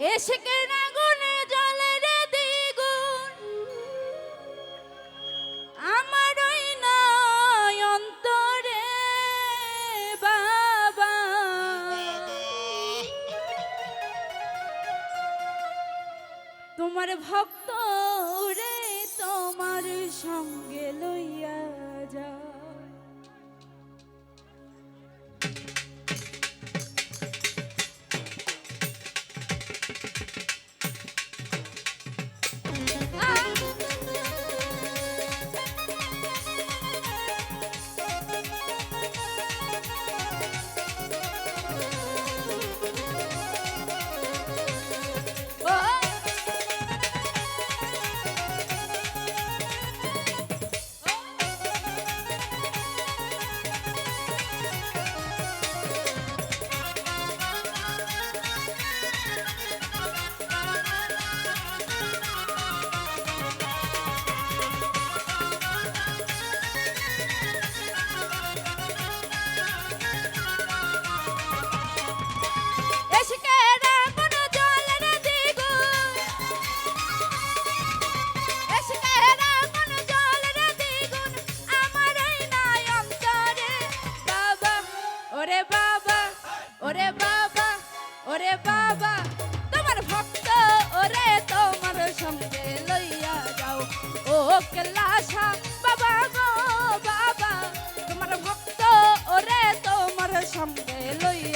এসেকের আগুনে জলের দ্বিগুণ। আমার ওই নয় অন্তরে বাবা। তোমার ভক্ত রে তোমার সঙ্গে লইয়া সঙ্গে লইয়া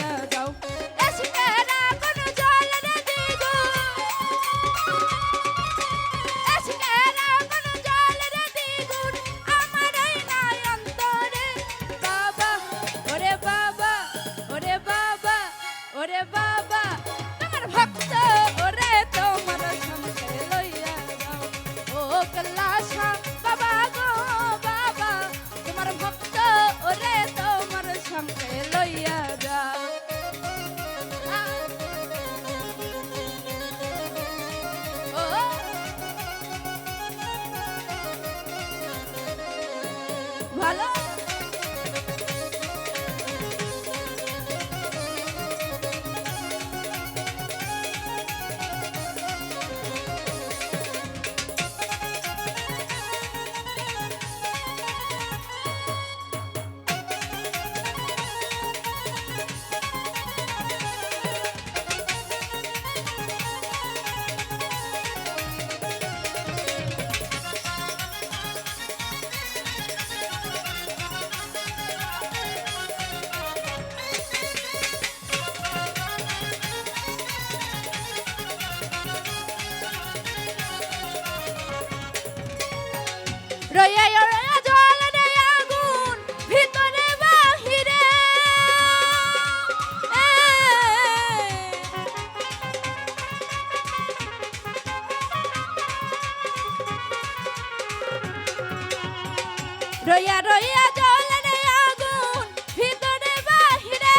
রইয়া রইয়া জলে আগুন, ভিতরে বাহিরে।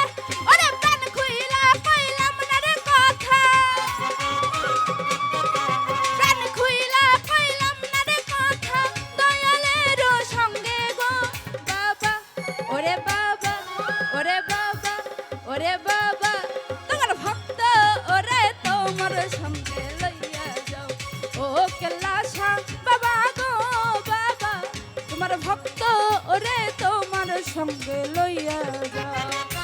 ওরে প্রাণ খুইলা কইলাম না রে কথা। প্রাণ খুইলা কইলাম না রে কথা। দয়ালের সঙ্গে গো, বাবা, ওরে বাবা ওরে বাবা ওরে বাবা। তোমার ভক্ত ওরে তোমার সঙ্গে। তোমার ভক্ত ওরে তোমার সঙ্গে লইয়া যাও।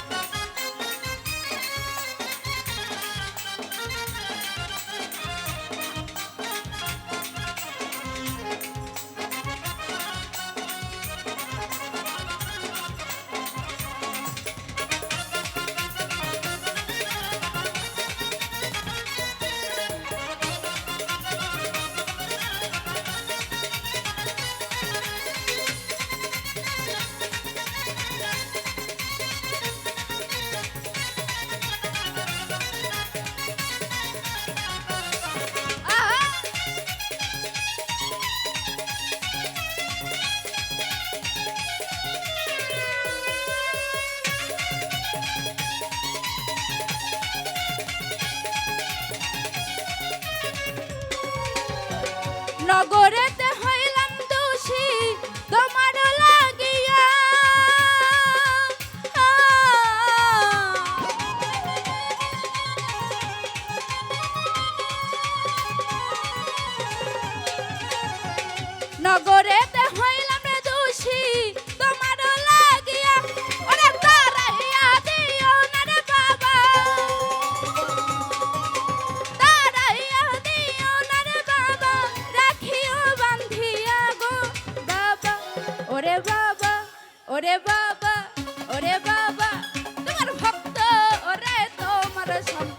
নগরেতে ওরে বাবা ওরে বাবা ওরে বাবা তোমার ভক্ত ওরে তোমার সঙ্গে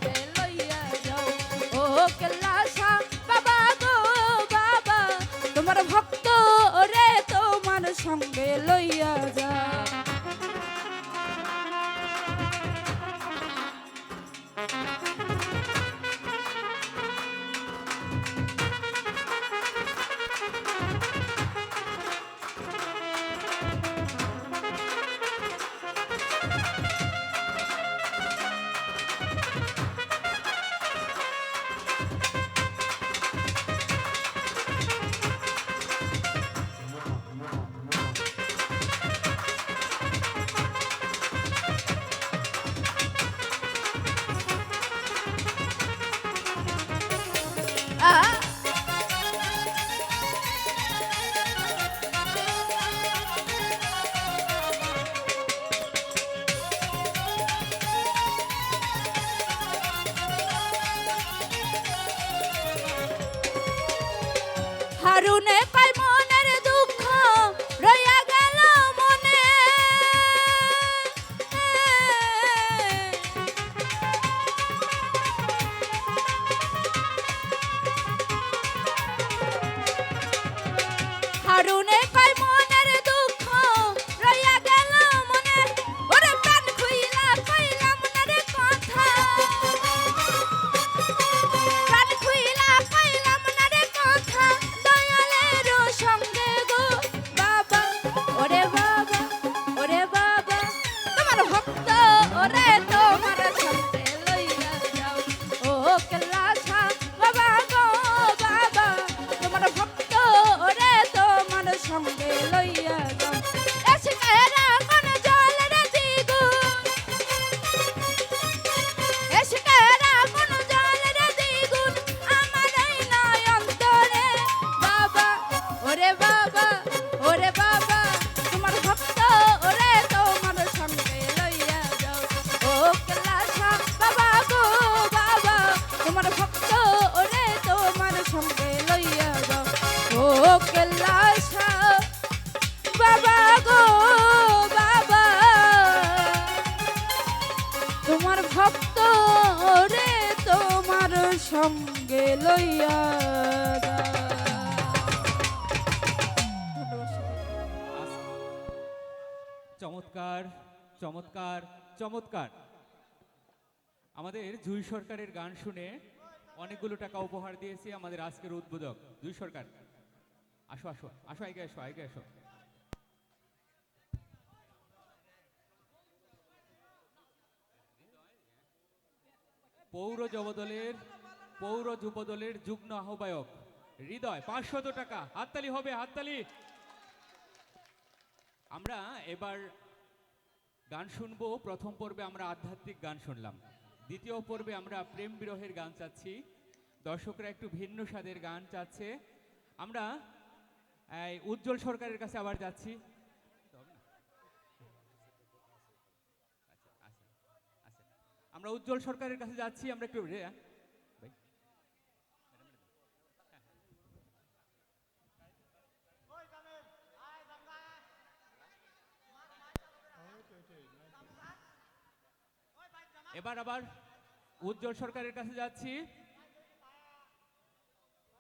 হারুনে চমৎকার চমৎকার চমৎকার। আমাদের জুই সরকারের গান শুনে অনেকগুলো টাকা উপহার দিয়েছি আমাদের আজকের উদ্বোধক। জুই সরকার আসো আসো আসো আগে আসো আগে আসো পৌর যুবদলের পৌর যুবদলের যুগ্ম আহ্বায়ক, হৃদয়, পাঁচশত টাকা, হাততালি হবে, হাততালি। আমরা এবার গান শুনব। প্রথম পর্বে আমরা আধ্যাত্মিক গান শুনলাম। দ্বিতীয় পর্বে আমরা প্রেম বিরহের গান চাচ্ছি। দর্শকরা একটু ভিন্ন স্বাদের গান চাচ্ছে। আমরা উজ্জ্বল সরকারের কাছে আবার যাচ্ছি। আমরা উজ্জ্বল সরকারের কাছে যাচ্ছি, আমরা একটু এবার আবার উজ্জ্বল সরকারের কাছে যাচ্ছি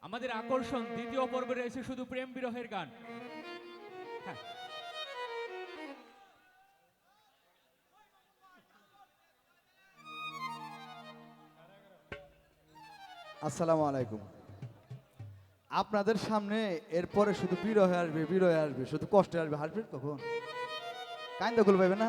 আমাদের আকর্ষণ দ্বিতীয় পর্বে রয়েছে শুধু প্রেম বিরহের গান। হ্যাঁ। আসসালামু আলাইকুম। আপনাদের সামনে এরপরে শুধু বিরহে আসবে বিরহে আসবে, শুধু কষ্টে আসবে হাসবেন কখন? কাইন্দ খুল পাইবেন না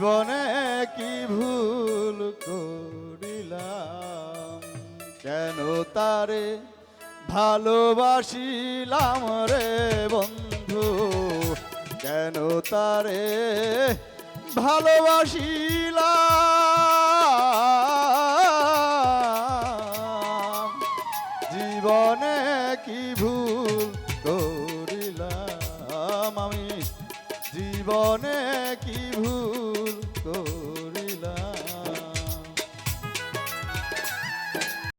জীবনে কি ভুল করিলাম? কেন তারে ভালোবাসিলাম রে বন্ধু? কেন তারে ভালোবাসিলাম